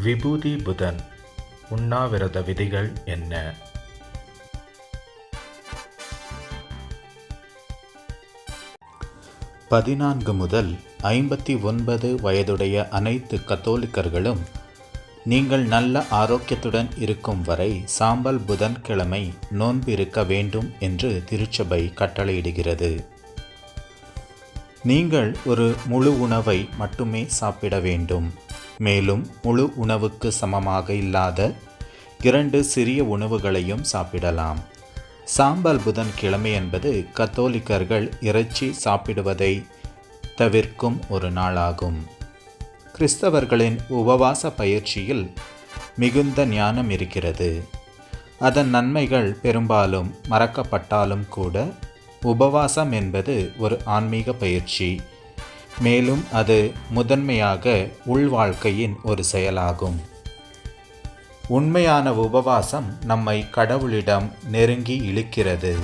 விபூதி புதன் உண்ணாவிரத விதிகள் என்ன? பதினான்கு முதல் ஐம்பத்தி ஒன்பது வயதுடைய அனைத்து கத்தோலிக்கர்களும் நீங்கள் நல்ல ஆரோக்கியத்துடன் இருக்கும் வரை சாம்பல் புதன்கிழமை நோன்பு இருக்க வேண்டும் என்று திருச்சபை கட்டளையிடுகிறது. நீங்கள் ஒரு முழு உணவை மட்டுமே சாப்பிட வேண்டும். மேலும் முழு உணவுக்கு சமமாக இல்லாத இரண்டு சிறிய உணவுகளையும் சாப்பிடலாம். சாம்பல் புதன் கிழமை என்பது கத்தோலிக்கர்கள் இறைச்சி சாப்பிடுவதை தவிர்க்கும் ஒரு நாளாகும். கிறிஸ்தவர்களின் உபவாச பயிற்சியில் மிகுந்த ஞானம் இருக்கிறது. அதன் நன்மைகள் பெரும்பாலும் மறக்கப்பட்டாலும் கூட உபவாசம் என்பது ஒரு ஆன்மீக பயிற்சி. மேலும் அது முதன்மையாக உள்வாழ்க்கையின் ஒரு செயலாகும். உண்மையான உபவாசம் நம்மை கடவுளிடம் நெருங்கி இழுக்கிறது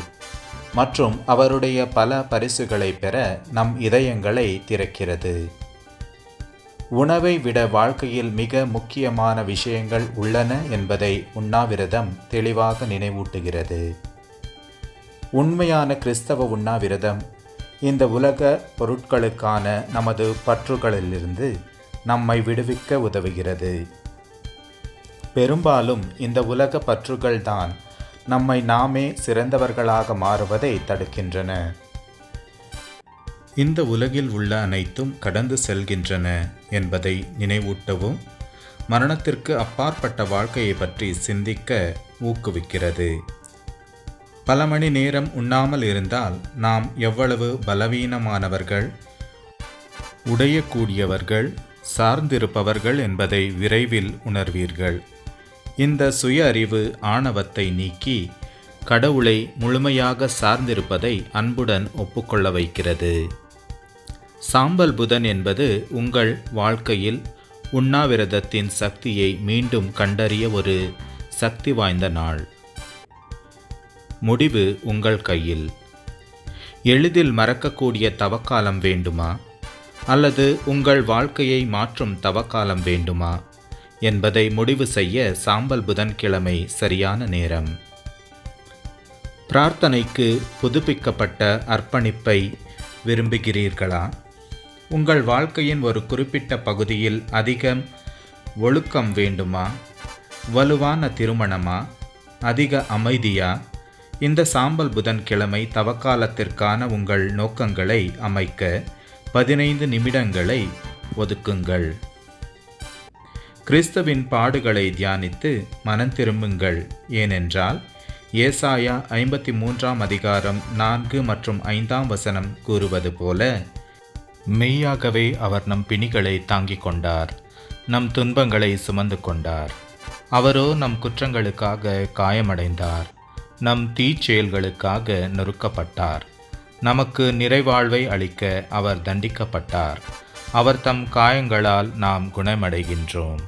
மற்றும் அவருடைய பல பரிசுகளை பெற நம் இதயங்களை திறக்கிறது. உணவை விட வாழ்க்கையில் மிக முக்கியமான விஷயங்கள் உள்ளன என்பதை உண்ணாவிரதம் தெளிவாக நினைவூட்டுகிறது. உண்மையான கிறிஸ்தவ உண்ணாவிரதம் இந்த உலக பொருட்களுக்கான நமது பற்றுகளிலிருந்து நம்மை விடுவிக்க உதவுகிறது. பெரும்பாலும் இந்த உலக பற்றுகள்தான் நம்மை நாமே சிறந்தவர்களாக மாறுவதை தடுக்கின்றன. இந்த உலகில் உள்ள அனைத்தும் கடந்து செல்கின்றன என்பதை நினைவூட்டவும் மரணத்திற்கு அப்பாற்பட்ட வாழ்க்கையை பற்றி சிந்திக்க ஊக்குவிக்கிறது. பல மணி நேரம் உண்ணாமல் இருந்தால் நாம் எவ்வளவு பலவீனமானவர்கள் உடையக்கூடியவர்கள் சார்ந்திருப்பவர்கள் என்பதை விரைவில் உணர்வீர்கள். இந்த சுய அறிவு ஆணவத்தை நீக்கி கடவுளை முழுமையாக சார்ந்திருப்பதை அன்புடன் ஒப்புக்கொள்ள வைக்கிறது. சாம்பல் புதன் என்பது உங்கள் வாழ்க்கையில் உண்ணாவிரதத்தின் சக்தியை மீண்டும் கண்டறிய ஒரு சக்தி வாய்ந்த நாள். முடிவு உங்கள் கையில். எளிதில் மறக்கக்கூடிய தவக்காலம் வேண்டுமா? அல்லது உங்கள் வாழ்க்கையை மாற்றும் தவக்காலம் வேண்டுமா? என்பதை முடிவு செய்ய சாம்பல் புதன்கிழமை சரியான நேரம். பிரார்த்தனைக்கு புதுப்பிக்கப்பட்ட அர்ப்பணிப்பை விரும்புகிறீர்களா? உங்கள் வாழ்க்கையின் ஒரு குறிப்பிட்ட பகுதியில் அதிகம் ஒழுக்கம் வேண்டுமா? வலுவான திருமணமா? அதிக அமைதியா? இந்த சாம்பல் புதன்கிழமை தவக்காலத்திற்கான உங்கள் நோக்கங்களை அமைக்க பதினைந்து நிமிடங்களை ஒதுக்குங்கள். கிறிஸ்தவின் பாடுகளை தியானித்து மனம் திரும்புங்கள். ஏனென்றால் ஏசாயா ஐம்பத்தி மூன்றாம் அதிகாரம் நான்கு மற்றும் ஐந்தாம் வசனம் கூறுவது போல மெய்யாகவே அவர் நம் பிணிகளை தாங்கிக் கொண்டார் நம் துன்பங்களை சுமந்து கொண்டார். அவரோ நம் குற்றங்களுக்காக காயமடைந்தார். நம் தீச்செயல்களுக்காக நொறுக்கப்பட்டார். நமக்கு நிறைவாழ்வை அளிக்க அவர் தண்டிக்கப்பட்டார். அவர் தம் காயங்களால் நாம் குணமடைகின்றோம்.